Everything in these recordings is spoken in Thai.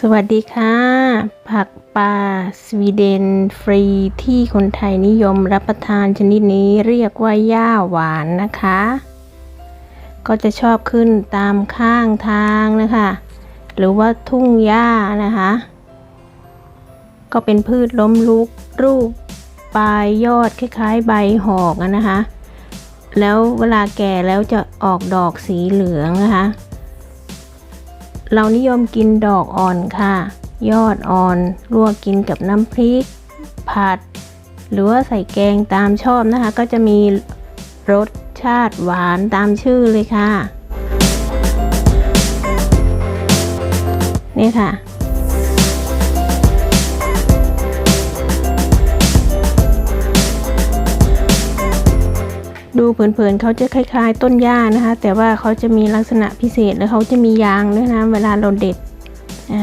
สวัสดีค่ะ ผักป่าสวีเดนฟรีที่คนไทยนิยมรับประทานชนิดนี้เรียกว่าหญ้าหวานนะคะ ก็จะชอบขึ้นตามข้างทางนะคะ หรือว่าทุ่งหญ้านะคะ ก็เป็นพืชล้มลุกรูปปลายยอดคล้ายๆ ใบหอกนะคะ แล้วเวลาแก่แล้วจะออกดอกสีเหลืองนะคะ เรานิยมกินดอกอ่อนค่ะ ยอดอ่อนลวกกินกับน้ำพริก ผัด หรือว่าใส่แกงตามชอบนะคะ ก็จะมีรสชาติหวานตามชื่อเลยค่ะ นี่ค่ะ ดูเผินๆเขาจะคล้าย ๆ ต้นหญ้านะคะ แต่ว่าเขาจะมีลักษณะพิเศษแล้วเขาจะมียางด้วยนะเวลาเราเด็ดอ่า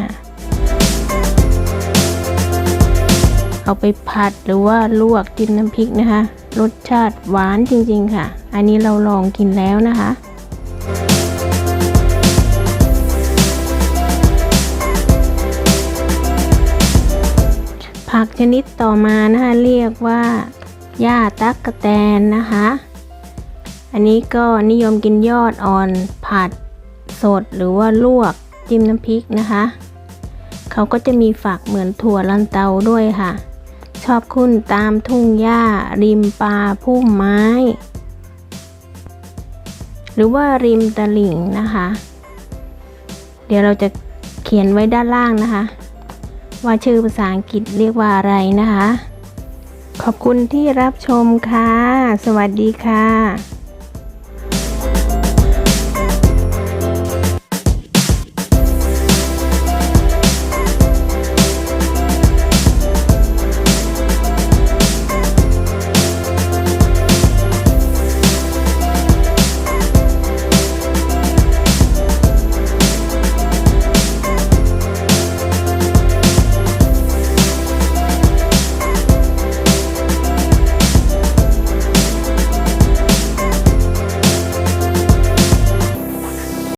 เอาไปผัดหรือว่าลวกจิ้มน้ำพริกนะคะ รสชาติหวานจริงๆค่ะ อันนี้เราลองกินแล้วนะคะผักชนิดต่อมานะคะเรียกว่าหญ้าตักกะแตนนะคะ อันนี้ก็นิยมกินยอดอ่อนผัดสดหรือว่าลวกจิ้มน้ำพริกนะคะ เขาก็จะมีฝักเหมือนถั่วลันเตาด้วยค่ะ ชอบขึ้นตามทุ่งหญ้า ริมป่าพุ่มไม้ หรือว่าริมตลิ่งนะคะ เดี๋ยวเราจะเขียนไว้ด้านล่างนะคะ ว่าชื่อภาษาอังกฤษเรียกว่าอะไรนะคะ ขอบคุณที่รับชมค่ะ สวัสดีค่ะ